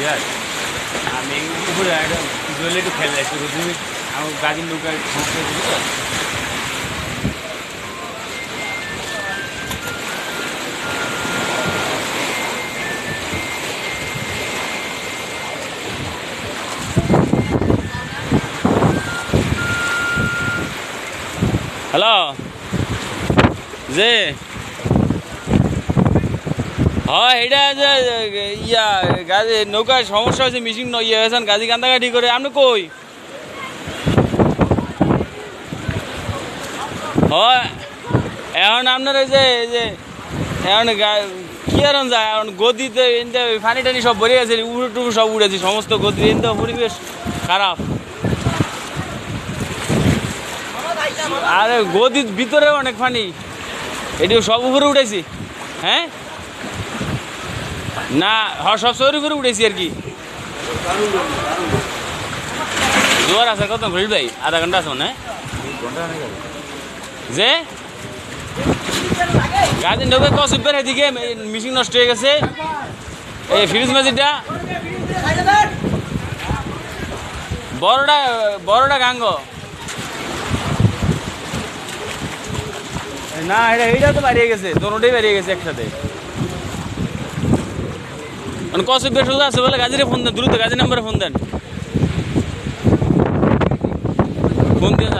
বিহার আমি উপরে একটা একটু খেলে একটু রুটি আমার গাড়ির তো হ্যালো? যে হ্যাঁ এটা ইয়া, গাড়ি নৌকার সমস্যা হয়েছে মিশিং ইয়ে হয়েছেন গাড়ি কান্দাকাটি করে, আপনি কই? হয়, এখন আপনার ওই যে যে, এখন কি আর যায়, এখন গদিতে এনতে পানি টানি সব ভরে গেছে, উড়ে টুড়ে সব উড়েছে, সমস্ত গদি এনতে পরিবেশ খারাপ। আরে গদির ভিতরে অনেক পানি এটি সব উপরে উঠেছি হ্যাঁ? না হ্যাঁ সব শহরের উপরে উঠেছি আর কি। জোয়ার আছে, কত? ঘড়ি ভাই, আধা ঘণ্টা আছে মানে যে? গাড়ি নেবে কস উপরে এদিকে মিশিং নষ্ট হয়ে গেছে। এই ফ্রিজ মেজিটা বড়টা বড়টা গাঙ্গ। না, এটা, এইটা তো বাড়িয়ে গেছে, দোনোটাই বাড়িয়ে গেছে একসাথে। মানে কত বেশ সোজা আছে বলে গাজিরে ফোন দেন, দ্রুত গাজি নাম্বারে ফোন দেন। ফোন দিয়ে